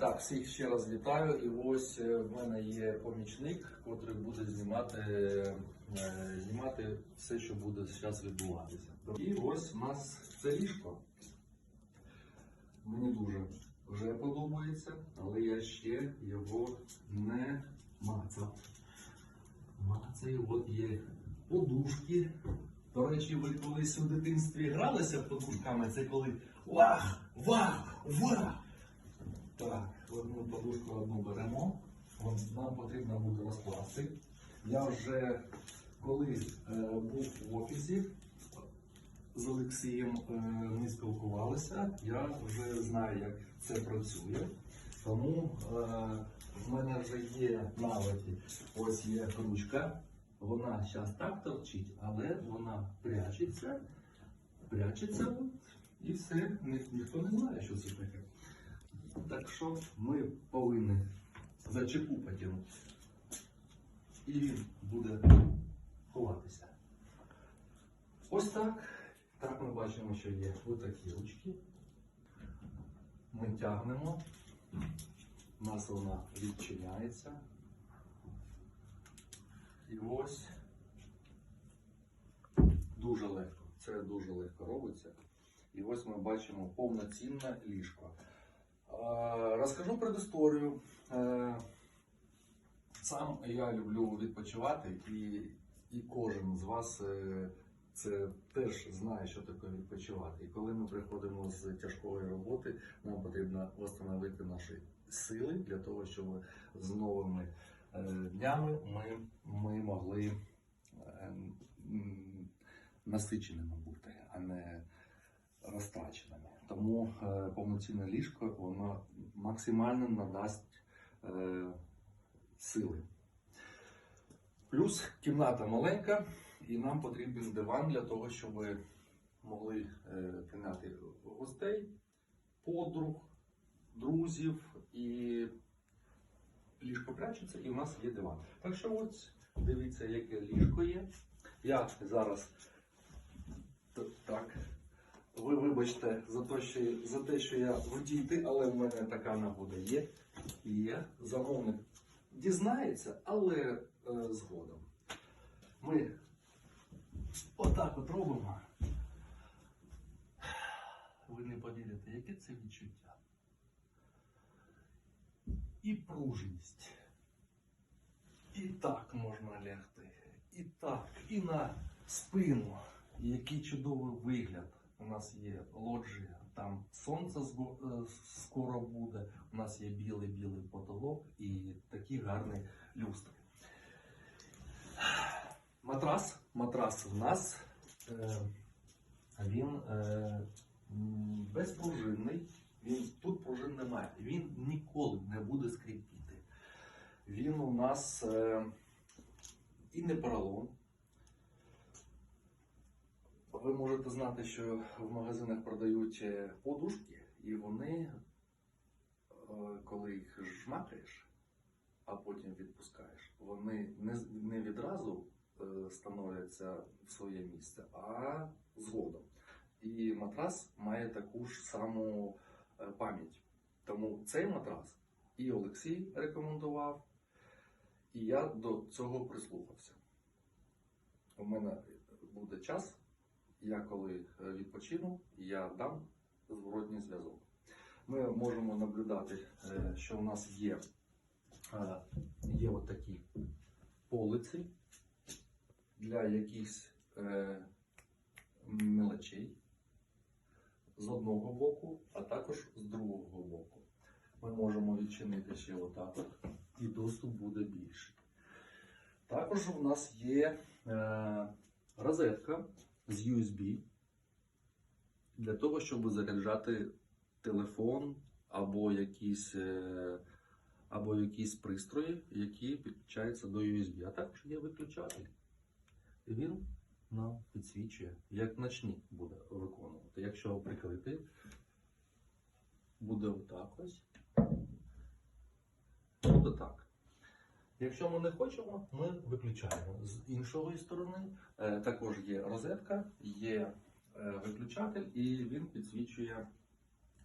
Так, всіх ще раз вітаю. І ось е, в мене є помічник, котрий буде знімати, е, знімати все, що буде зараз відбуватися. І ось у нас це ліжко. Мені дуже вже подобається, але я ще його не мацав. Мацаю, от є подушки. До речі, ви колись у дитинстві гралися подушками, це коли вах, вах, вах. Так, одну подушку одну беремо. От Нам потрібно буде розкласти. Я вже коли е, був в офісі з Олексієм, е, ми спілкувалися. Я вже знаю, як це працює. Тому е, в мене вже є навики. Ось є ручка. Вона зараз так торчить, але вона прячеться, прячеться і все. Ні, ніхто не знає, що це таке. Так що ми повинні за чеку потягнути. І він буде ховатися. Ось так. Так ми бачимо, що є ось такі ручки. Ми тягнемо. У нас вона відчиняється. І ось дуже легко. Це дуже легко робиться. І ось ми бачимо повноцінне ліжко. Е, Розкажу предісторію. Е, Сам я люблю відпочивати, і, і кожен з вас е, це теж знає, що таке відпочивати. І коли ми приходимо з тяжкої роботи, нам потрібно встановити наші сили для того, щоб з новими днями ми, ми могли насиченими бути, а не розтраченими. Тому е, повноцінне ліжко воно максимально надасть е, сили. Плюс кімната маленька, і нам потрібен диван для того, щоб могли е, прийняти гостей, подруг, друзів і ліжко прячеться, і в нас є диван. Так що ось дивіться, яке ліжко є. Я зараз так. Ви вибачте за те, що, за те, що я в діти, але в мене така нагода є. Є. Замовник дізнається, але е, згодом. Ми отак от робимо. Ви не повірите, яке це відчуття. І пружність. І так можна лягти. І так, і на спину. Який чудовий вигляд. Нас є лоджія, там сонце е, скоро буде. У нас є білий-білий потолок і такі гарні люстри. Матрас. Матрас у нас е, він е, безпружинний. Він, тут пружин немає. Він ніколи не буде скрипіти. Він у нас і не поролон. Ви можете знати, що в магазинах продають е, подушки, і вони, е, коли їх жмакаєш, а потім відпускаєш, вони не, відразу е, становляться в своє місце, а згодом. І матрас має таку ж саму пам'ять. Тому цей матрас і Олексій рекомендував, і я до цього прислухався. У мене буде час, я коли е, відпочину, я дам зворотній зв'язок. Ми можемо наблюдати, е, що у нас є, е, є от такі полиці для якихось мелочей з одного боку, а також з другого боку. Ми можемо відчинити ще отак, і доступ буде більший. Також у нас є розетка з USB для того, щоб заряджати телефон або якісь, е, або якісь пристрої, які підключаються до USB. А також є виключатель. І він нам підсвічує, як ночник буде виконувати. Якщо його прикрити, буде отак ось. Буде так. Якщо ми не хочемо, ми виключаємо. З іншої сторони е, також є розетка, є е, виключатель, і він підсвічує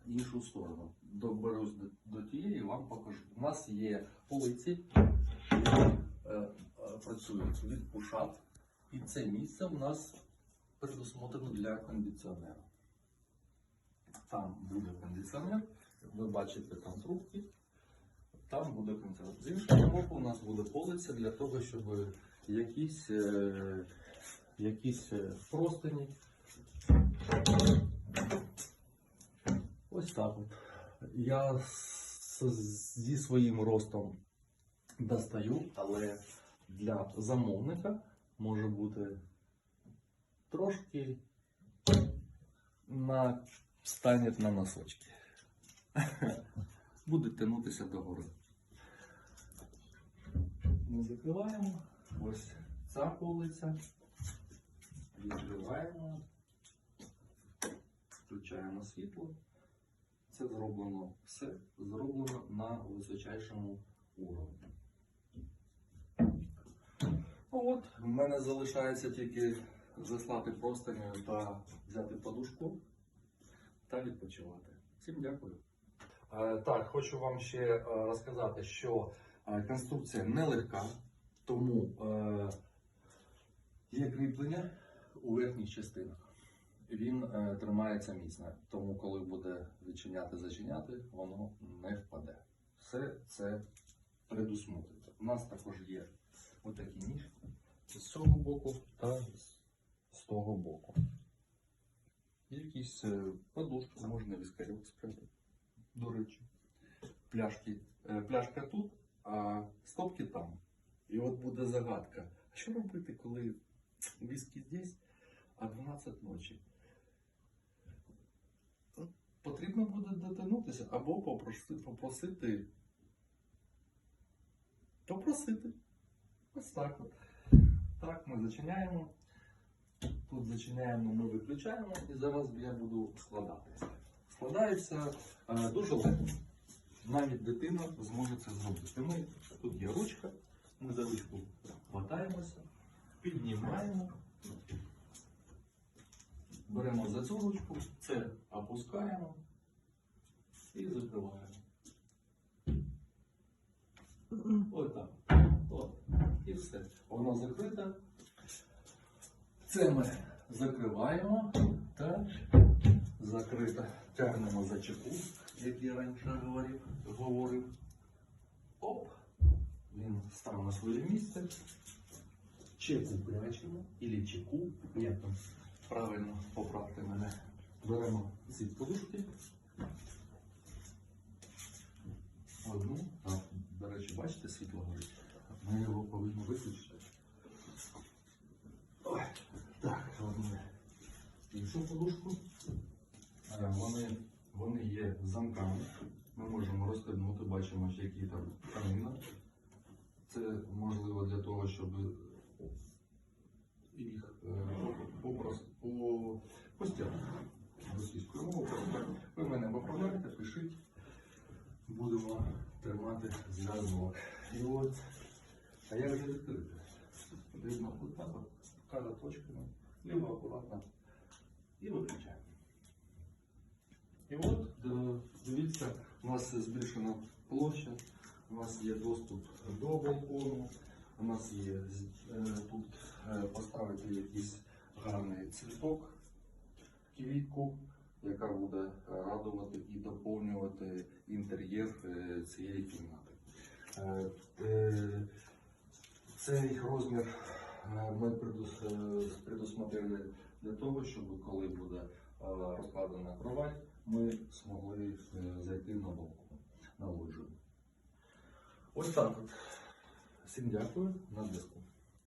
іншу сторону. Доберусь до, тієї, вам покажу. У нас є полиці, які е, працюють від пушат. І це місце у нас предусмотрено для кондиціонера. Там буде кондиціонер, ви бачите там трубки, буде кондиціонер. З іншого боку, у нас буде полиця для того, щоб якісь, е, якісь е, простині. Ось так от. Я зі своїм ростом достаю, але для замовника може бути трошки на станет на носочки. Буде тягнутися догори. Ми закриваємо. Ось ця полиця. Відкриваємо. Включаємо світло. Це зроблено все зроблено на височайшому уровні. Ну от, в мене залишається тільки заслати простиню та взяти подушку та відпочивати. Всім дякую. Е, так, хочу вам ще е, розказати, що конструкція нелегка, тому е, є кріплення у верхніх частинах. Він е, тримається міцно, тому коли буде відчиняти, зачиняти, воно не впаде. Все це предусмотрено. У нас також є отакі ніжки з цього боку та з- того боку. Якісь е, подушки можна віскарьок спрятати. До речі, пляшки, е, пляшка тут, а стопки там. І от буде загадка. А що робити, коли віскі здесь, а 12 ночі? От Потрібно буде дотягнутися або попросити, попросити. Попросити. Ось так от. Так, ми зачиняємо. Тут зачиняємо, ми виключаємо, і зараз я буду складати. Складається е, дуже легко. Навіть дитина зможе це зробити. Ми, тут є ручка, ми за ручку хватаємося, піднімаємо, беремо за цю ручку, це опускаємо і закриваємо. Ось так. От. І все. Воно закрите. Це ми закриваємо та закрито. Тягнемо за чеку, як я раніше говорив. говорив. Оп. Він став на своє місце. Чеку прячемо. Ілі чеку. Як там правильно поправте мене. Беремо ці подушки. Одну. Так, до речі, бачите, світло горить. Ми його повинні виключити. Ой, так, одну іншу подушку. Е, Вони, замками. Ми можемо розстебнути, бачимо, які там тканина. Це можливо для того, щоб їх е, попрос- по, постирати російською мовою. Ви мене поправляєте, пишіть. Будемо тримати зв'язок. І от, а як же відкрити? Потрібно от так от, точками, либо акуратно і виключаємо. І от, е, дивіться, у нас збільшена площа, у нас є доступ до балкону, у нас є е, тут е, поставити якийсь гарний цвіток, квітку, яка буде радувати і доповнювати інтер'єр цієї кімнати. Цей розмір ми предусмотрели для того, щоб коли буде розкладена кровать, ми змогли е, зайти на балкон, на лоджу. Ось так от. Всім дякую, на зв'язку.